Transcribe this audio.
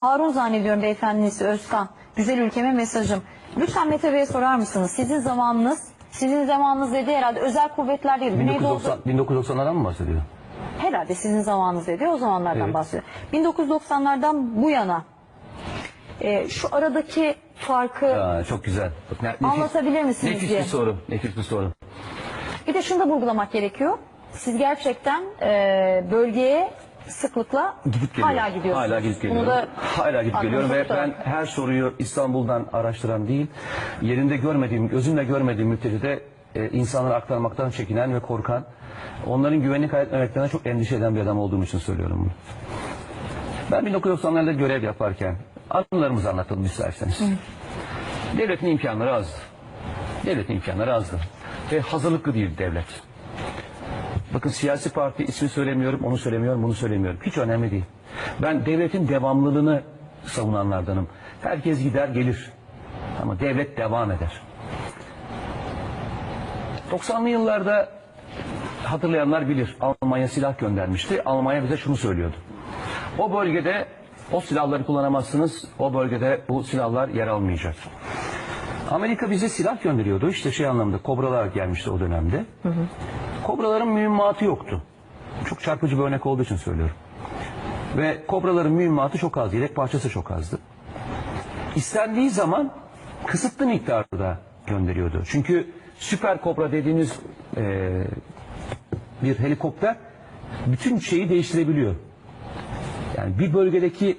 Harun zannediyorum beyefendisi Özkan. Güzel ülkeme mesajım. Lütfen Mete Bey'e sorar mısınız? Sizin zamanınız, sizin zamanınız dedi herhalde özel kuvvetler değil. Güneydoğu'da 1990, 1990'lardan mı bahsediyor? herhalde sizin zamanınız dedi. O zamanlardan Evet. bahsediyor. 1990'lardan bu yana e, şu aradaki farkı Aa, çok güzel. Bak, ne- nefis- Anlatabilir misiniz Nefis diye. bir soru. Nefis bir soru. bir de şunu da vurgulamak gerekiyor. Siz gerçekten e, bölgeye sıklıkla Gidip geliyorum. hala gidiyorsunuz. Hala gidip Bunu geliyorum. da Hala gidip geliyorum ve ben her soruyu İstanbul'dan araştıran değil, yerinde görmediğim, gözümle görmediğim müddetçe e, insanlara aktarmaktan çekinen ve korkan, onların güvenini kaybetmemekten çok endişe eden bir adam olduğum için söylüyorum bunu. Ben 1990'larda görev yaparken anılarımızı anlatalım isterseniz. Devletin imkanları azdı. Devletin imkanları azdı. Ve hazırlıklı değil devlet. Bakın siyasi parti ismi söylemiyorum, onu söylemiyorum, bunu söylemiyorum. Hiç önemli değil. Ben devletin devamlılığını savunanlardanım. Herkes gider gelir. Ama devlet devam eder. 90'lı yıllarda hatırlayanlar bilir. Almanya silah göndermişti. Almanya bize şunu söylüyordu. O bölgede o silahları kullanamazsınız. O bölgede bu silahlar yer almayacak. Amerika bize silah gönderiyordu. İşte şey anlamda kobralar gelmişti o dönemde. Kobraların mühimmatı yoktu. Çok çarpıcı bir örnek olduğu için söylüyorum. Ve kobraların mühimmatı çok az, yedek parçası çok azdı. İstendiği zaman kısıtlı miktarda gönderiyordu. Çünkü süper kobra dediğiniz eee, bir helikopter bütün şeyi değiştirebiliyor. Yani bir bölgedeki